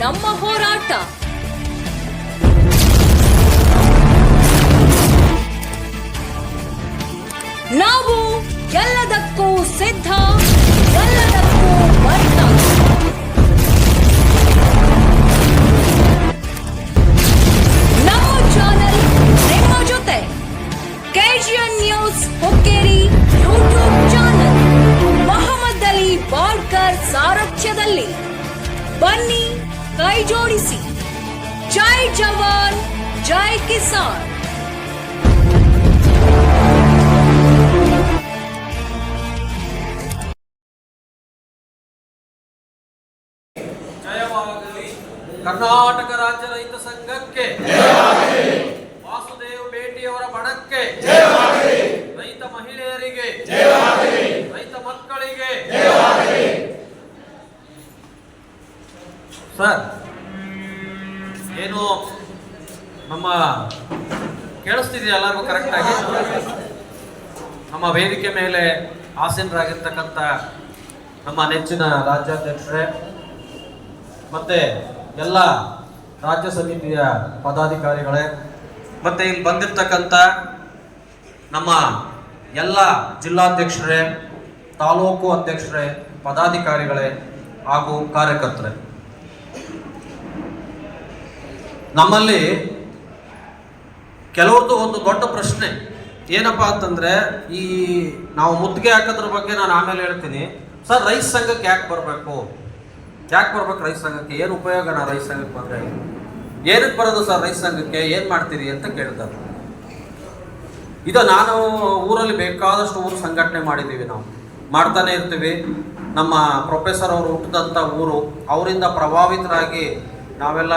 ನಮ್ಮ ಹೋರಾಟ. ನಾವು ಎಲ್ಲದಕ್ಕೂ ಸಿದ್ಧ, ಎಲ್ಲದಕ್ಕೂ ಬದ್ಧ. ನಮ್ಮ ಚಾನೆಲ್ ನಿಮ್ಮ ಜೊತೆ KGN news Hukkeri YouTube channel Mohammed Ali Balkar ಸಾರಥ್ಯದಲ್ಲಿ. ಬನ್ನಿ ಕೈ ಜೋಡಿಸಿ ಜೈ ಜವಾನ್ ಜೈ ಕಿಸಾನ್ ಜಯವಾಗಲಿ ಕರ್ನಾಟಕ ರಾಜ್ಯ ರೈತ ಸಂಘಕ್ಕೆ ವಾಸುದೇವ್ ಭೇಟಿಯವರ ಬಣಕ್ಕೆ ರೈತ ಮಹಿಳೆಯರಿಗೆ ರೈತ ಮಕ್ಕಳಿಗೆ ಸರ್, ಏನು ನಮ್ಮ ಕೇಳಿಸ್ತಿದೆಯಾ ಎಲ್ಲರಿಗೂ ಕರೆಕ್ಟಾಗಿ ನಮ್ಮ ವೇದಿಕೆ ಮೇಲೆ ಆಸೀನರಾಗಿರ್ತಕ್ಕಂಥ ನಮ್ಮ ನೆಚ್ಚಿನ ರಾಜ್ಯಾಧ್ಯಕ್ಷರೇ, ಮತ್ತೆ ಎಲ್ಲ ರಾಜ್ಯ ಸಮಿತಿಯ ಪದಾಧಿಕಾರಿಗಳೇ, ಮತ್ತೆ ಇಲ್ಲಿ ಬಂದಿರ್ತಕ್ಕಂಥ ನಮ್ಮ ಎಲ್ಲ ಜಿಲ್ಲಾಧ್ಯಕ್ಷರೇ, ತಾಲೂಕು ಅಧ್ಯಕ್ಷರೇ, ಪದಾಧಿಕಾರಿಗಳೇ ಹಾಗೂ ಕಾರ್ಯಕರ್ತರೇ. ನಮ್ಮಲ್ಲಿ ಕೆಲವ್ರದ್ದು ಒಂದು ದೊಡ್ಡ ಪ್ರಶ್ನೆ. ಏನಪ್ಪಾ ಅಂತಂದ್ರೆ, ಈ ನಾವು ಮುತ್ತಿಗೆ ಹಾಕೋದ್ರ ಬಗ್ಗೆ ನಾನು ಆಮೇಲೆ ಹೇಳ್ತೀನಿ. ಸರ್ ರೈತ ಸಂಘಕ್ಕೆ ಯಾಕೆ ಬರಬೇಕು? ಯಾಕೆ ಬರ್ಬೇಕು ರೈತ ಸಂಘಕ್ಕೆ? ಏನು ಉಪಯೋಗ ನಾ ರೈತ ಸಂಘಕ್ಕೆ ಬಂದರೆ? ಏನಕ್ಕೆ ಬರೋದು ಸರ್ ರೈತ ಸಂಘಕ್ಕೆ? ಏನು ಮಾಡ್ತೀರಿ ಅಂತ ಕೇಳ್ತಾರೆ. ಇದು ನಾನು ಊರಲ್ಲಿ ಬೇಕಾದಷ್ಟು ಊರು ಸಂಘಟನೆ ಮಾಡಿದ್ದೀವಿ ನಾವು. ಮಾಡ್ತಾನೆ ಇರ್ತೀವಿ. ನಮ್ಮ ಪ್ರೊಫೆಸರ್ ಅವರು ಹುಟ್ಟಿದಂಥ ಊರು. ಅವರಿಂದ ಪ್ರಭಾವಿತರಾಗಿ ನಾವೆಲ್ಲ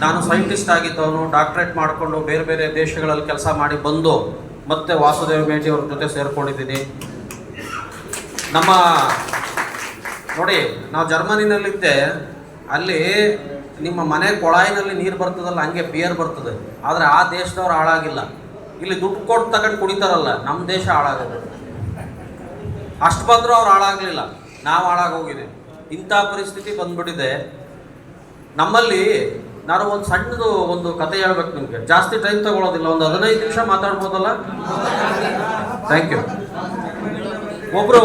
ನಾನು ಸೈಂಟಿಸ್ಟ್ ಆಗಿದ್ದವನು ಡಾಕ್ಟ್ರೇಟ್ ಮಾಡಿಕೊಂಡು ಬೇರೆ ಬೇರೆ ದೇಶಗಳಲ್ಲಿ ಕೆಲಸ ಮಾಡಿ ಬಂದು ಮತ್ತೆ ವಾಸುದೇವ ಮೇಟಿ ಅವ್ರ ಜೊತೆ ಸೇರ್ಕೊಂಡಿದ್ದೀನಿ. ನಮ್ಮ ನೋಡಿ, ನಾವು ಜರ್ಮನಿನಲ್ಲಿದ್ದೆ, ಅಲ್ಲಿ ನಿಮ್ಮ ಮನೆ ಕೊಳಾಯಿನಲ್ಲಿ ನೀರು ಬರ್ತದಲ್ಲ, ಹಂಗೆ ಬಿಯರ್ ಬರ್ತದೆ. ಆದರೆ ಆ ದೇಶದವ್ರು ಹಾಳಾಗಿಲ್ಲ. ಇಲ್ಲಿ ದುಡ್ಡು ಕೊಟ್ಟು ತಗೊಂಡು ಕುಡಿತಾರಲ್ಲ ನಮ್ಮ ದೇಶ ಹಾಳಾಗೋದು. ಅಷ್ಟು ಬಂದರೂ ಅವ್ರು ಹಾಳಾಗಲಿಲ್ಲ. ನಾವು ಹಾಳಾಗೋಗಿದೆ ಇಂಥ ಪರಿಸ್ಥಿತಿ ಬಂದ್ಬಿಟ್ಟಿದೆ. ನಮ್ಮಲ್ಲಿ ನಾನು ಒಂದು ಸಣ್ಣದು ಒಂದು ಕತೆ ಹೇಳ್ಬೇಕು ನಿಮಗೆ. ಜಾಸ್ತಿ ಟೈಮ್ ತಗೊಳ್ಳೋದಿಲ್ಲ ಒಂದು ಹದಿನೈದು ನಿಮಿಷ ಮಾತಾಡ್ಬೋದಲ್ಲ? ಥ್ಯಾಂಕ್ ಯು ಒಬ್ಬರು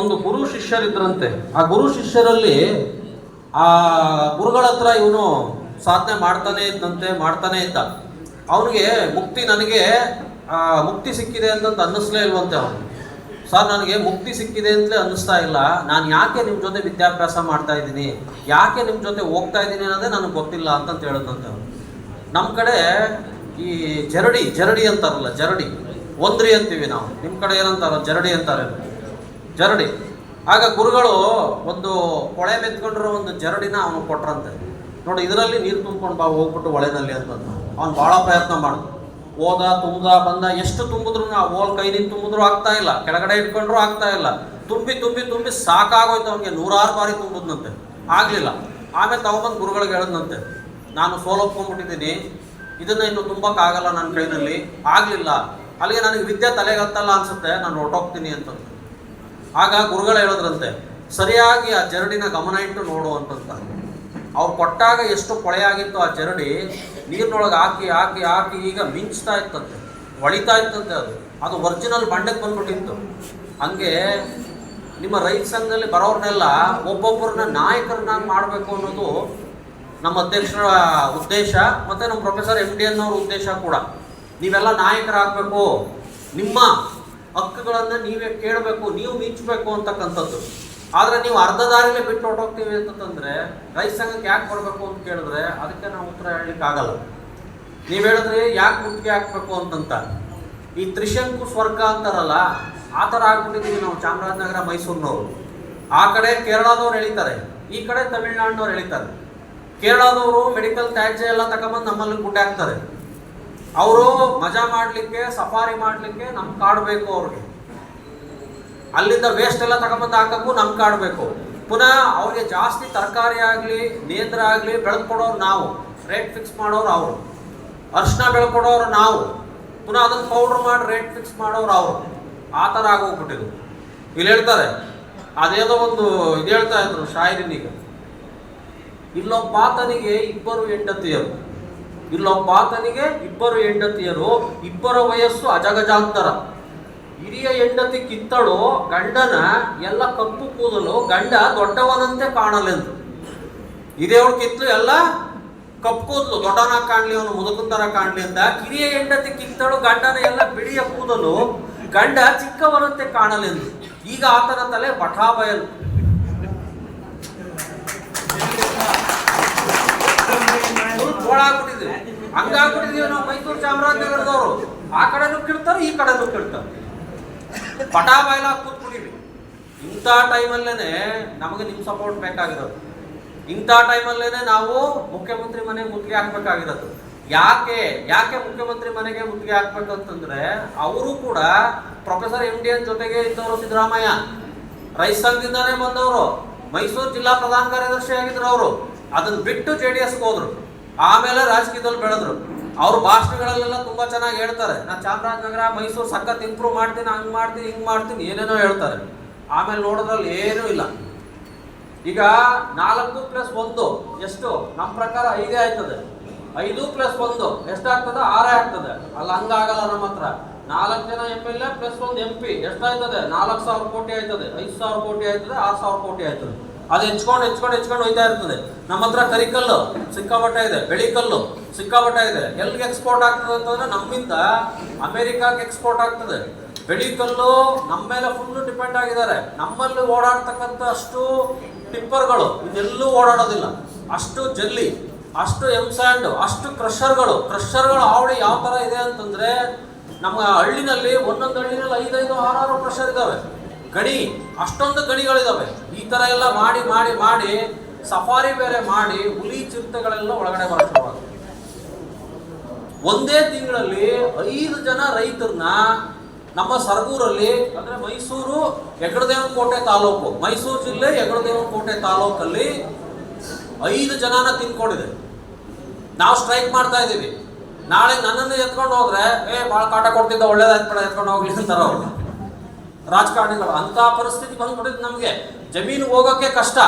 ಒಂದು ಗುರು ಶಿಷ್ಯರಿದ್ರಂತೆ. ಆ ಗುರು ಶಿಷ್ಯರಲ್ಲಿ ಆ ಗುರುಗಳ ಹತ್ರ ಇವನು ಸಾಧನೆ ಮಾಡ್ತಾನೆ ಇದ್ದಂತೆ ಮಾಡ್ತಾನೆ ಇದ್ದ. ಅವನಿಗೆ ಮುಕ್ತಿ ನನಗೆ ಮುಕ್ತಿ ಸಿಕ್ಕಿದೆ ಅಂತಂತ ಅನ್ನಿಸ್ಲೇ ಇಲ್ವಂತೆ ಅವನು ಸರ್ ನನಗೆ ಮುಕ್ತಿ ಸಿಕ್ಕಿದೆ ಅಂತಲೇ ಅನ್ನಿಸ್ತಾ ಇಲ್ಲ. ನಾನು ಯಾಕೆ ನಿಮ್ಮ ಜೊತೆ ವಿದ್ಯಾಭ್ಯಾಸ ಮಾಡ್ತಾ ಇದ್ದೀನಿ? ಯಾಕೆ ನಿಮ್ಮ ಜೊತೆ ಹೋಗ್ತಾ ಇದ್ದೀನಿ ಅನ್ನೋದೇ ನನಗೆ ಗೊತ್ತಿಲ್ಲ ಅಂತಂತ ಹೇಳಿದಂತೆ ನಮ್ಮ ಕಡೆ ಈ ಜರಡಿ ಜರಡಿ ಅಂತಾರಲ್ಲ, ಜರಡಿ. ಒಂದ್ರಿ ಅಂತೀವಿ ನಾವು. ನಿಮ್ಮ ಕಡೆ ಏನಂತಾರ ಜರಡಿ ಅಂತಾರೆ. ಜರಡಿ. ಆಗ ಗುರುಗಳು ಒಂದು ಕೊಳೆ ಮೆತ್ಕೊಂಡಿರೋ ಒಂದು ಜರಡಿನ ಅವನು ಕೊಟ್ರಂತೆ. ನೋಡಿ, ಇದರಲ್ಲಿ ನೀರು ತುಂಬ್ಕೊಂಡು ಬಾ, ಹೋಗ್ಬಿಟ್ಟು ಹೊಳೆನಲ್ಲಿ ಅಂತಂದ. ಅವ್ನು ಭಾಳ ಪ್ರಯತ್ನ ಮಾಡ ಹೋದ ತುಂಬಾ ಬಂದ, ಎಷ್ಟು ತುಂಬಿದ್ರು ಆ ಓಲ್ ಕೈನಿಂದ ತುಂಬಿದ್ರು ಆಗ್ತಾ ಇಲ್ಲ. ಕೆಳಗಡೆ ಇಟ್ಕೊಂಡ್ರು ಆಗ್ತಾ ಇಲ್ಲ. ತುಂಬಿ ತುಂಬಿ ತುಂಬಿ ಸಾಕಾಗೋಯ್ತು ಅವನಿಗೆ. ನೂರಾರು ಬಾರಿ ತುಂಬಿದ್ನಂತೆ. ಆಗ್ಲಿಲ್ಲ. ಆಮೇಲೆ ತಗೊಂಬಂದು ಗುರುಗಳಿಗೆ ಹೇಳದ್ನಂತೆ. ನಾನು ಸೋಲೊಪ್ಕೊಂಡ್ಬಿಟ್ಟಿದ್ದೀನಿ ಇದನ್ನ ಇನ್ನು ತುಂಬಕ್ಕಾಗಲ್ಲ ನನ್ನ ಕೈನಲ್ಲಿ. ಆಗ್ಲಿಲ್ಲ. ಅಲ್ಲಿಗೆ ನನಗೆ ವಿದ್ಯೆ ತಲೆಗೆ ಹತ್ತಲ್ಲ ಅನ್ಸುತ್ತೆ. ನಾನು ಹೊರಟೋಗ್ತೀನಿ ಅಂತಂದು. ಆಗ ಗುರುಗಳು ಹೇಳಿದ್ರಂತೆ, ಸರಿಯಾಗಿ ಆ ಜರಡಿನ ಗಮನ ಇಟ್ಟು ನೋಡು ಅಂತಂತ. ಅವ್ರು ಕೊಟ್ಟಾಗ ಎಷ್ಟು ಕೊಳೆಯಾಗಿತ್ತು ಆ ಜರಡಿ ನೀರಿನೊಳಗೆ ಹಾಕಿ ಹಾಕಿ ಹಾಕಿ ಈಗ ಮಿಂಚ್ತಾ ಇತ್ತಂತೆ. ಹೊಳಿತಾ ಇತ್ತಂತೆ ಅದು. ಅದು ಒರಿಜಿನಲ್ ಬಂಡಕ್ಕೆ ಬಂದ್ಬಿಟ್ಟಿತ್ತು. ಹಂಗೆ ನಿಮ್ಮ ರೈತ ಸಂಘದಲ್ಲಿ ಬರೋರ್ನೆಲ್ಲ ಒಬ್ಬೊಬ್ಬರನ್ನ ನಾಯಕರನ್ನಾಗಿ ಮಾಡಬೇಕು ಅನ್ನೋದು ನಮ್ಮ ಅಧ್ಯಕ್ಷರ ಉದ್ದೇಶ ಮತ್ತು ನಮ್ಮ ಪ್ರೊಫೆಸರ್ ಎಂ ಡಿ ಎನ್ ಅವ್ರ ಉದ್ದೇಶ ಕೂಡ. ನೀವೆಲ್ಲ ನಾಯಕರಾಗಬೇಕು. ನಿಮ್ಮ ಹಕ್ಕುಗಳನ್ನು ನೀವೇ ಕೇಳಬೇಕು, ನೀವು ಮಿಂಚಬೇಕು ಅಂತಕ್ಕಂಥದ್ದು. ಆದರೆ ನೀವು ಅರ್ಧ ದಾರಿಲೇ ಬಿಟ್ಟು ಹೊರಟೋಗ್ತೀವಿ ಅಂತಂದ್ರೆ ರೈತ ಸಂಘಕ್ಕೆ ಯಾಕೆ ಬರಬೇಕು ಅಂತ ಕೇಳಿದ್ರೆ ಅದಕ್ಕೆ ನಾವು ಉತ್ತರ ಹೇಳಲಿಕ್ಕೆ ಆಗಲ್ಲ. ನೀವು ಹೇಳಿದ್ರಿ ಯಾಕೆ ಮುತ್ತಿಗೆ ಹಾಕ್ಬೇಕು ಅಂತಂತ. ಈ ತ್ರಿಶಂಕು ಸ್ವರ್ಗ ಅಂತಾರಲ್ಲ, ಆ ಥರ ಆಗ್ಬಿಟ್ಟಿದ್ದೀವಿ ನಾವು ಚಾಮರಾಜನಗರ, ಮೈಸೂರಿನವರು. ಆ ಕಡೆ ಕೇರಳದವ್ರು ಎಳಿತಾರೆ, ಈ ಕಡೆ ತಮಿಳ್ನಾಡಿನವ್ರು ಎಳಿತಾರೆ. ಕೇರಳದವರು ಮೆಡಿಕಲ್ ತ್ಯಾಜ್ಯ ಎಲ್ಲ ತಗೊಂಬಂದು ನಮ್ಮಲ್ಲಿ ಗುಡ್ಡೆ ಹಾಕ್ತಾರೆ. ಅವರು ಮಜಾ ಮಾಡಲಿಕ್ಕೆ, ಸಫಾರಿ ಮಾಡಲಿಕ್ಕೆ ನಮ್ ಕಾಡ್ಬೇಕು ಅವ್ರಿಗೆ. ಅಲ್ಲಿಂದ ವೇಸ್ಟ್ ಎಲ್ಲ ತಗೊಂಬಂದು ಹಾಕಕ್ಕೂ ನಮ್ ಕಾಡಬೇಕು ಪುನಃ ಅವ್ರಿಗೆ ಜಾಸ್ತಿ ತರಕಾರಿ ಆಗಲಿ ನೇಂದ್ರ ಆಗಲಿ ಬೆಳ್ಕೊಡೋರು ನಾವು. ರೇಟ್ ಫಿಕ್ಸ್ ಮಾಡೋರು ಅವರು. ಅರ್ಶಿನ ಬೆಳ್ಕೊಡೋರು ನಾವು. ಪುನಃ ಅದನ್ನು ಪೌಡ್ರ್ ಮಾಡಿ ರೇಟ್ ಫಿಕ್ಸ್ ಮಾಡೋರು ಅವರು. ಆ ಥರ ಆಗೋಗ್ಬಿಟ್ಟಿದ್ರು ಇಲ್ಲಿ ಹೇಳ್ತಾರೆ ಅದೇನೋ ಒಂದು ಇದು ಹೇಳ್ತಾ ಇದ್ರು ಶಾಯರಿನೀಗ. ಇಲ್ಲೊಬ್ಬಾತನಿಗೆ ಇಬ್ಬರು ಹೆಂಡತಿಯರು. ಇಲ್ಲೊಬ್ಬಾತನಿಗೆ ಇಬ್ಬರು ಹೆಂಡತಿಯರು, ಇಬ್ಬರ ವಯಸ್ಸು ಅಜಗಜಾಂತರ. ಹಿರಿಯ ಹೆಂಡತಿ ಕಿತ್ತಳು, ಗಂಡನ ಎಲ್ಲ ಕಪ್ಪು ಕೂದಲು, ಗಂಡ ದೊಡ್ಡವನಂತೆ ಕಾಣಲೆಂದು. ಹಿರಿಯವಳು ಕಿತ್ತಲು ಎಲ್ಲ ಕಪ್ಪು ಕೂದಲು ದೊಡ್ಡನ ಕಾಣಲಿ, ಅವನು ಮುದುಕನ ತರ ಕಾಣಲಿ ಅಂತ. ಕಿರಿಯ ಹೆಂಡತಿ ಕಿತ್ತಳು, ಗಂಡನ ಎಲ್ಲ ಬಿಳಿಯ ಕೂದಲು, ಗಂಡ ಚಿಕ್ಕವನಂತೆ ಕಾಣಲೆಂದು. ಈಗ ಆತನ ತಲೆ ಬಯಲು ಗೋಳಾಗ್ಬಿಟ್ಟಿದ್ವಿ ಹಂಗಾಗ್ಬಿಟ್ಟಿದೀವಿ ನಾವು ಮೈಸೂರು ಚಾಮರಾಜನಗರದವರು. ಆ ಕಡೆನೂ ಕಿಡ್ತಾರೆ ಈ ಕಡೆನೂ ಕೇಳ್ತಾರೆ. ಪಟಾ ಬಾಯ್ಲಾಗ ಕೂತ್ಬಿಟ್ಟಿವಿ ಇಂಥ ಟೈಮಲ್ಲೇ ನಮಗೆ ನಿಮ್ಮ ಸಪೋರ್ಟ್ ಬೇಕಾಗಿರೋದು. ಇಂಥ ಟೈಮಲ್ಲೇ ನಾವು ಮುಖ್ಯಮಂತ್ರಿ ಮನೆಗೆ ಮುತ್ತಿಗೆ ಹಾಕ್ಬೇಕಾಗಿರೋದು. ಯಾಕೆ ಯಾಕೆ ಮುಖ್ಯಮಂತ್ರಿ ಮನೆಗೆ ಮುತ್ತಿಗೆ ಹಾಕ್ಬೇಕು ಅಂತಂದ್ರೆ ಅವರು ಕೂಡ ಪ್ರೊಫೆಸರ್ ಎಂ ಡಿ ಎನ್ ಜೊತೆಗೆ ಇದ್ದವರು ಸಿದ್ದರಾಮಯ್ಯ. ರೈತ ಸಂಘದಿಂದಾನೇ ಬಂದವರು. ಮೈಸೂರು ಜಿಲ್ಲಾ ಪ್ರಧಾನ ಕಾರ್ಯದರ್ಶಿ ಆಗಿದ್ರು ಅವರು. ಅದನ್ನ ಬಿಟ್ಟು ಜೆ ಡಿ ಎಸ್ಗೆ ಹೋದ್ರು. ಆಮೇಲೆ ರಾಜಕೀಯದಲ್ಲಿ ಬೆಳೆದ್ರು. ಅವ್ರ ಭಾಷಣಗಳಲ್ಲೆಲ್ಲ ತುಂಬಾ ಚೆನ್ನಾಗಿ ಹೇಳ್ತಾರೆ. ನಾ ಚಾಮರಾಜನಗರ, ಮೈಸೂರು ಸಖತ್ ಇಂಪ್ರೂವ್ ಮಾಡ್ತೀನಿ, ಹಂಗ್ ಮಾಡ್ತೀನಿ, ಹಿಂಗ್ ಮಾಡ್ತೀನಿ, ಏನೇನೋ ಹೇಳ್ತಾರೆ. ಆಮೇಲೆ ನೋಡೋದ್ರಲ್ಲಿ ಏನೂ ಇಲ್ಲ. ಈಗ ನಾಲ್ಕು ಪ್ಲಸ್ ಒಂದು ಎಷ್ಟು? ನಮ್ಮ ಪ್ರಕಾರ ಐದೇ ಆಯ್ತದೆ ಐದು ಪ್ಲಸ್ ಒಂದು ಎಷ್ಟಾಗ್ತದೆ? ಆರೇ ಆಗ್ತದೆ. ಅಲ್ಲ, ಹಂಗಾಗಲ್ಲ ನಮ್ಮ ಹತ್ರ. ನಾಲ್ಕು ಜನ ಎಂ ಎಲ್ ಎ ಪ್ಲಸ್ ಒಂದು ಎಂ ಪಿ ಎಷ್ಟಾಯ್ತದೆ? ನಾಲ್ಕು ಸಾವಿರ ಕೋಟಿ ಆಯ್ತದೆ. ಐದು ಸಾವಿರ ಕೋಟಿ ಆಯ್ತದೆ, ಆರು ಸಾವಿರ ಕೋಟಿ ಆಯ್ತದೆ. ಅದು ಹೆಚ್ಕೊಂಡು ಹೆಚ್ಕೊಂಡು ಹೆಚ್ಕೊಂಡು ಹೋಯ್ತಾ ಇರ್ತದೆ. ನಮ್ಮ ಹತ್ರ ಕರಿಕಲ್ಲು, ಸಿಕ್ಕಾಪಟ್ಟೆ ಇದೆ, ಬೆಳಿಕಲ್ಲು. ಸಿಕ್ಕಾಪಟ್ಟೆ ಇದೆ ಎಲ್ಲಿಗೆ ಎಕ್ಸ್ಪೋರ್ಟ್ ಆಗ್ತದೆ ಅಂತಂದ್ರೆ ನಮ್ಮಿಂದ ಅಮೆರಿಕಾಗೆ ಎಕ್ಸ್ಪೋರ್ಟ್ ಆಗ್ತದೆ. ಬೆಳಿಕಲ್ಲು ನಮ್ಮ ಮೇಲೆ ಫುಲ್ಲು ಡಿಪೆಂಡ್ ಆಗಿದ್ದಾರೆ. ನಮ್ಮಲ್ಲಿ ಓಡಾಡ್ತಕ್ಕಂಥ ಅಷ್ಟು ಟಿಪ್ಪರ್ಗಳು ಇನ್ನೆಲ್ಲೂ ಓಡಾಡೋದಿಲ್ಲ. ಅಷ್ಟು ಜಲ್ಲಿ, ಅಷ್ಟು ಎಂ ಸ್ಯಾಂಡ್ ಅಷ್ಟು ಕ್ರಷರ್ಗಳು ಕ್ರಷರ್ಗಳು ಆವಡಿ ಯಾವ ಥರ ಇದೆ ಅಂತಂದ್ರೆ ನಮ್ಮ ಹಳ್ಳಿನಲ್ಲಿ ಒಂದೊಂದು ಹಳ್ಳಿನಲ್ಲಿ ಐದೈದು, ಆರಾರು ಕ್ರಷರ್ ಇದಾವೆ. ಗಣಿ, ಅಷ್ಟೊಂದು ಗಣಿಗಳಿದಾವೆ. ಈ ಥರ ಎಲ್ಲ ಮಾಡಿ ಮಾಡಿ ಮಾಡಿ, ಸಫಾರಿ ಬೇರೆ ಮಾಡಿ ಹುಲಿ ಚಿರತೆಗಳೆಲ್ಲ ಒಳಗಡೆ ಬರೋ ಶುರುವಾಗುತ್ತೆ ಒಂದೇ ತಿಂಗಳಲ್ಲಿ ಐದು ಜನ ರೈತರನ್ನ ನಮ್ಮ ಸರಗೂರಲ್ಲಿ, ಅಂದ್ರೆ ಮೈಸೂರು ಹೆಗ್ಗಡದೇವನಕೋಟೆ ತಾಲೂಕು, ಮೈಸೂರು ಜಿಲ್ಲೆ ಹೆಗ್ಗಡದೇವನಕೋಟೆ ತಾಲೂಕಲ್ಲಿ ಐದು ಜನನ ತಿನ್ಕೊಂಡಿದೆ. ನಾವು ಸ್ಟ್ರೈಕ್ ಮಾಡ್ತಾ ಇದ್ದೀವಿ. ನಾಳೆ ನನ್ನನ್ನು ಎತ್ಕೊಂಡು ಹೋದ್ರೆ, ಏ ಭಾಳ ಕಾಟ ಕೊಡ್ತಿದ್ದ, ಒಳ್ಳೇದಾಯ್ತು ಎತ್ಕೊಂಡು ಹೋಗ್ಲಿ ಅಂತಾರ ಅವ್ರು. ರಾಜಕಾರಣಿಗಳು ಅಂತ ಪರಿಸ್ಥಿತಿ ಬಂದ್ಬಿಟ್ಟಿದ್ ನಮಗೆ. ಜಮೀನು ಹೋಗೋಕೆ ಕಷ್ಟ.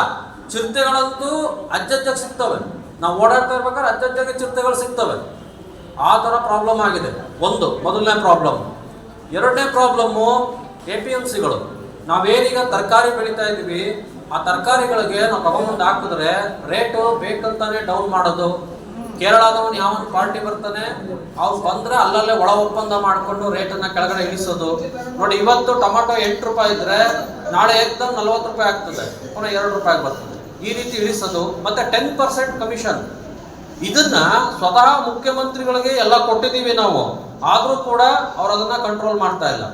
ಚಿರತೆಗಳಂತೂ ಅಜ್ಜಜ್ಜಗೆ ಸಿಗ್ತವೆ. ನಾವು ಓಡಾಡ್ತಾ ಇರ್ಬೇಕಾದ್ರೆ ಅಜ್ಜಜ್ಜಗೆ ಚಿರತೆಗಳು ಸಿಗ್ತವೆ. ಆ ಥರ ಪ್ರಾಬ್ಲಮ್ ಆಗಿದೆ. ಒಂದು, ಮೊದಲನೇ ಪ್ರಾಬ್ಲಮ್ ಎರಡನೇ ಪ್ರಾಬ್ಲಮ್ಮು ಎ ಪಿ ಎಂ ಸಿಗಳು ನಾವೇನೀಗ ತರಕಾರಿ ಬೆಳೀತಾ ಇದ್ದೀವಿ. ಆ ತರಕಾರಿಗಳಿಗೆ ನಾವು ತಗೊಂಬಂದು ಹಾಕಿದ್ರೆ ರೇಟು ಬೇಕಂತಾನೆ ಡೌನ್ ಮಾಡೋದು. ಕೇರಳದವನು ಯಾವ ಪಾರ್ಟಿ ಬರ್ತಾನೆ? ಅವ್ರು ಬಂದ್ರೆ ಅಲ್ಲಲ್ಲೇ ಒಳ ಒಪ್ಪಂದ ಮಾಡಿಕೊಂಡು ರೇಟನ್ನ ಕೆಳಗಡೆ ಇಳಿಸೋದು. ನೋಡಿ, ಇವತ್ತು ಟೊಮೆಟೊ ಎಂಟು ರೂಪಾಯಿ ಇದ್ರೆ ನಾಳೆ ಏಕ್ದಮ್ ನಲ್ವತ್ತು ರೂಪಾಯಿ ಆಗ್ತದೆ. ಪುನಃ ಎರಡು ರೂಪಾಯಿ ಬರ್ತದೆ. ಈ ರೀತಿ ಇಳಿಸೋದು. ಮತ್ತೆ ಟೆನ್ ಪರ್ಸೆಂಟ್ ಕಮಿಷನ್ ಇದನ್ನ ಸ್ವತಃ ಮುಖ್ಯಮಂತ್ರಿಗಳಿಗೆ ಎಲ್ಲ ಕೊಟ್ಟಿದ್ದೀವಿ ನಾವು. ಆದ್ರೂ ಕೂಡ ಅವ್ರು ಅದನ್ನ ಕಂಟ್ರೋಲ್ ಮಾಡ್ತಾ ಇಲ್ಲ.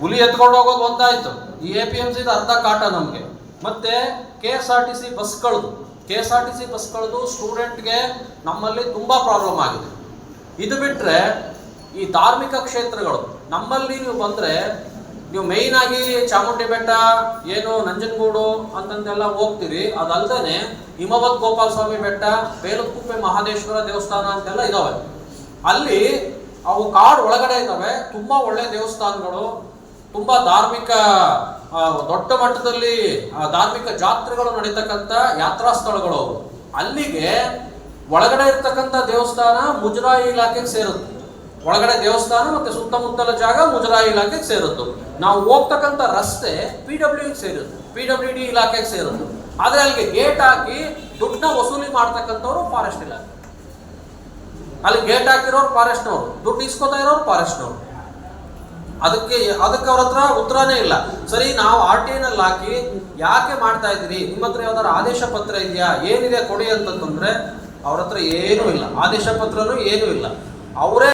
ಹುಲಿ ಎತ್ಕೊಂಡು ಹೋಗೋದು ಒಂದಾಯ್ತು. ಈ ಎ ಪಿ ಎಂ ಸಿ ಅರ್ಧ ಕಾಟ ನಮಗೆ. ಮತ್ತೆ K S R T C ಬಸ್ಗಳದು K S R T C ಬಸ್ಗಳದು ಸ್ಟೂಡೆಂಟ್ಗೆ ನಮ್ಮಲ್ಲಿ ತುಂಬಾ ಪ್ರಾಬ್ಲಮ್ ಆಗಿದೆ. ಇದು ಬಿಟ್ರೆ ಈ ಧಾರ್ಮಿಕ ಕ್ಷೇತ್ರಗಳು, ನಮ್ಮಲ್ಲಿ ನೀವು ಬಂದ್ರೆ ನೀವು ಮೇಯ್ನ್ ಆಗಿ ಚಾಮುಂಡಿ ಬೆಟ್ಟ, ಏನು ನಂಜನಗೂಡು ಅಂತಂದೆಲ್ಲ ಹೋಗ್ತೀರಿ. ಅದಲ್ದೇನೆ ಹಿಮವತ್ ಗೋಪಾಲ ಸ್ವಾಮಿ ಬೆಟ್ಟ ಬೇಲಕುಪ್ಪೆ ಮಹಾದೇಶ್ವರ ದೇವಸ್ಥಾನ ಅಂತೆಲ್ಲ ಇದಾವೆ. ಅಲ್ಲಿ ಅವು ಕಾಡು ಒಳಗಡೆ ಇದ್ದಾವೆ ತುಂಬಾ ಒಳ್ಳೆ ದೇವಸ್ಥಾನಗಳು, ತುಂಬಾ ಧಾರ್ಮಿಕ ದೊಡ್ಡ ಮಟ್ಟದಲ್ಲಿ ಧಾರ್ಮಿಕ ಜಾತ್ರೆಗಳು ನಡೀತಕ್ಕಂಥ ಯಾತ್ರಾ ಸ್ಥಳಗಳು ಅವು. ಅಲ್ಲಿಗೆ ಒಳಗಡೆ ಇರ್ತಕ್ಕಂಥ ದೇವಸ್ಥಾನ ಮುಜರಾಯಿ ಇಲಾಖೆಗೆ ಸೇರುತ್ತೆ. ಒಳಗಡೆ ದೇವಸ್ಥಾನ ಮತ್ತೆ ಸುತ್ತಮುತ್ತಲ ಜಾಗ ಮುಜರಾಯಿ ಇಲಾಖೆಗೆ ಸೇರುತ್ತೆ. ನಾವು ಹೋಗ್ತಕ್ಕಂಥ ರಸ್ತೆ ಪಿ ಡಬ್ಲ್ಯೂ ಸೇರಿದ್ದು ಪಿ ಡಬ್ಲ್ಯೂ ಡಿ ಇಲಾಖೆಗೆ ಸೇರೋದು ಆದ್ರೆ ಅಲ್ಲಿಗೆ ಗೇಟ್ ಹಾಕಿ ದುಡ್ಡನ್ನ ವಸೂಲಿ ಮಾಡ್ತಕ್ಕಂಥವ್ರು ಫಾರೆಸ್ಟ್ ಇಲಾಖೆ. ಅಲ್ಲಿ ಗೇಟ್ ಹಾಕಿರೋರು ಫಾರೆಸ್ಟ್ನವರು ದುಡ್ಡು ಇಸ್ಕೊತಾ ಇರೋರು ಫಾರೆಸ್ಟ್ನವರು ಅದಕ್ಕೆ ಅದಕ್ಕೆ ಅವ್ರ ಹತ್ರ ಉತ್ತರನೇ ಇಲ್ಲ. ಸರಿ, ನಾವು ಆರ್ ಟಿ ಐನಲ್ಲಿ ಹಾಕಿ ಯಾಕೆ ಮಾಡ್ತಾ ಇದ್ದೀರಿ? ನಿಮ್ಮ ಹತ್ರ ಯಾವ್ದಾದ್ರು ಆದೇಶ ಪತ್ರ ಇದೆಯಾ? ಏನಿದೆ ಕೊಡಿ ಅಂತಂದ್ರೆ ಅವ್ರ ಹತ್ರ ಏನೂ ಇಲ್ಲ. ಆದೇಶ ಪತ್ರನೂ ಏನೂ ಇಲ್ಲ. ಅವರೇ